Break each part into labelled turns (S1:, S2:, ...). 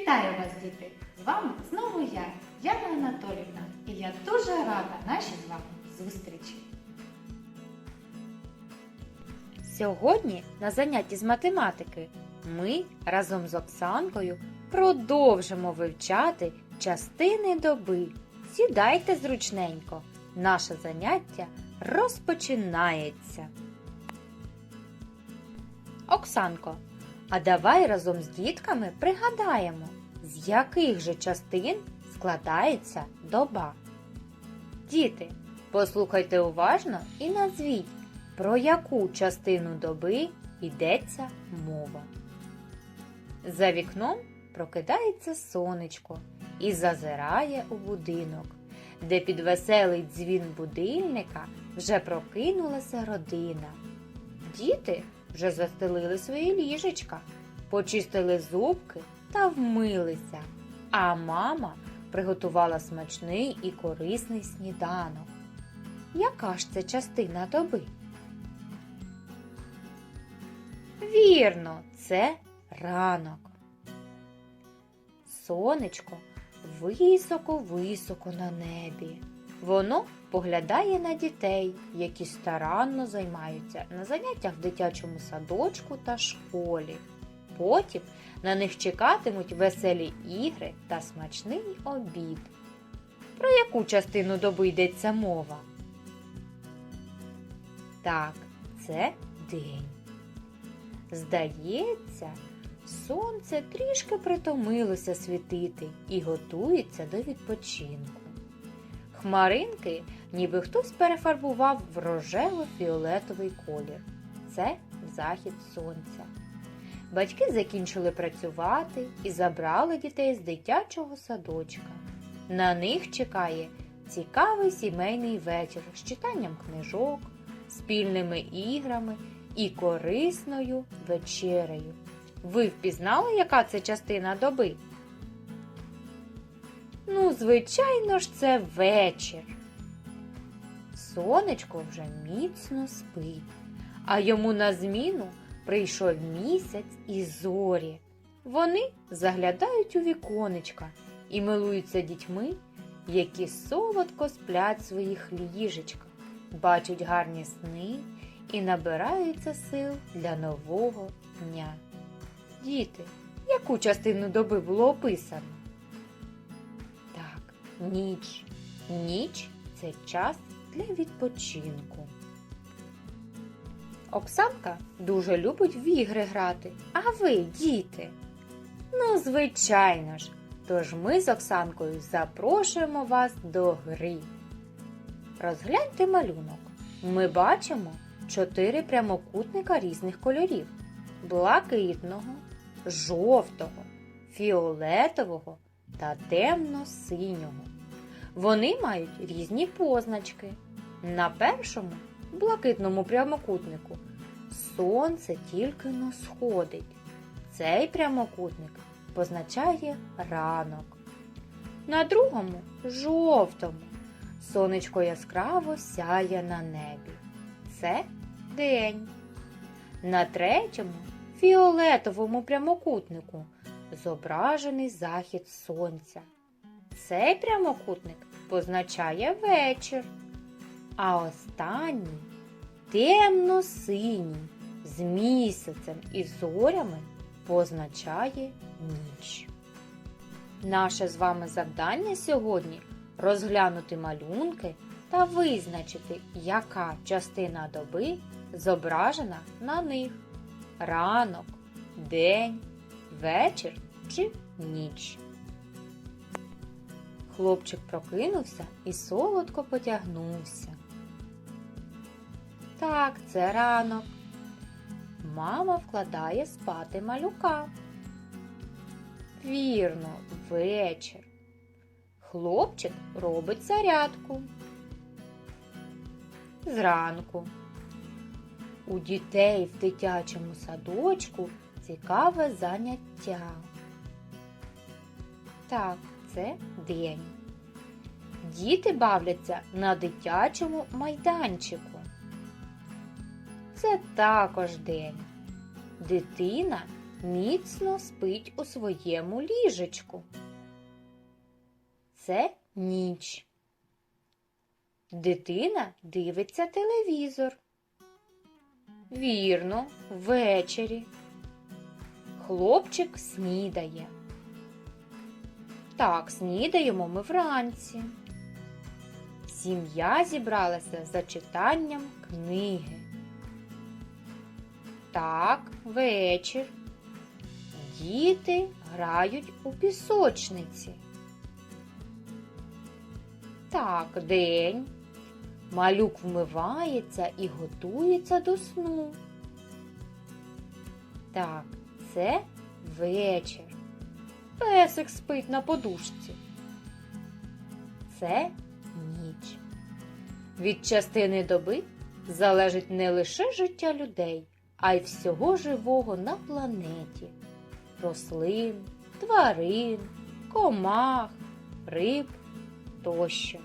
S1: Вітаю вас, діти! З вами знову я, Яна Анатолівна, і я дуже рада нашій з вами зустрічі.
S2: Сьогодні на занятті з математики ми разом з Оксанкою продовжимо вивчати частини доби. Сідайте зручненько. Наше заняття розпочинається. Оксанко, а давай разом з дітками пригадаємо, з яких же частин складається доба. Діти, послухайте уважно і назвіть, про яку частину доби йдеться мова. За вікном прокидається сонечко і зазирає у будинок, де під веселий дзвін будильника вже прокинулася родина. Діти вже застелили свої ліжечка, почистили зубки та вмилися, а мама приготувала смачний і корисний сніданок. Яка ж це частина доби? Вірно, це ранок. Сонечко високо-високо на небі. Воно поглядає на дітей, які старанно займаються на заняттях в дитячому садочку та школі. Потім на них чекатимуть веселі ігри та смачний обід. Про яку частину доби йдеться мова? Так, це день. Здається, сонце трішки притомилося світити і готується до відпочинку. Хмаринки, ніби хтось перефарбував в рожево-фіолетовий колір. Це захід сонця. Батьки закінчили працювати і забрали дітей з дитячого садочка. На них чекає цікавий сімейний вечір з читанням книжок, спільними іграми і корисною вечерею. Ви впізнали, яка це частина доби? Ну, звичайно ж, це вечір. Сонечко вже міцно спить, а йому на зміну прийшов місяць і зорі. Вони заглядають у віконечка і милуються дітьми, які солодко сплять в своїх ліжечках, бачать гарні сни і набираються сил для нового дня. Діти, яку частину доби було описано? Ніч. Ніч це час для відпочинку. Оксанка дуже любить в ігри грати. А ви, діти? Ну, звичайно ж. Тож ми з Оксанкою запрошуємо вас до гри. Розгляньте малюнок. Ми бачимо чотири прямокутника різних кольорів: блакитного, жовтого, фіолетового та темно-синього. Вони мають різні позначки. На першому блакитному прямокутнику сонце тільки но сходить. Цей прямокутник позначає ранок. На другому жовтому сонечко яскраво сяє на небі. Це день. На третьому фіолетовому прямокутнику зображений захід сонця. Цей прямокутник позначає вечір. А останній темно-синій з місяцем і зорями позначає ніч. Наше з вами завдання сьогодні розглянути малюнки та визначити, яка частина доби зображена на них ранок, день, вечір чи ніч. Хлопчик прокинувся і солодко потягнувся. Так, це ранок. Мама вкладає спати малюка. Вірно, вечір. Хлопчик робить зарядку. Зранку. У дітей в дитячому садочку цікаве заняття. Так, це день. Діти бавляться на дитячому майданчику. Це також день. Дитина міцно спить у своєму ліжечку. Це ніч. Дитина дивиться телевізор. Вірно, ввечері. Хлопчик снідає. Так, снідаємо ми вранці. Сім'я зібралася за читанням книги. Так, вечір. Діти грають у пісочниці. Так, день. Малюк вмивається і готується до сну. Так, це вечір. Песик спить на подушці. Це ніч. Від частини доби залежить не лише життя людей, а й всього живого на планеті рослин, тварин, комах, риб тощо.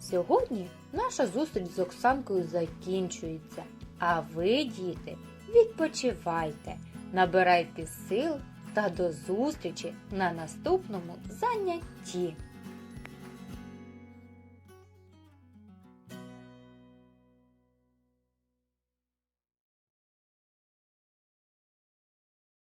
S2: Сьогодні наша зустріч з Оксанкою закінчується, а ви, діти, відпочивайте, набирайте сил та до зустрічі на наступному занятті.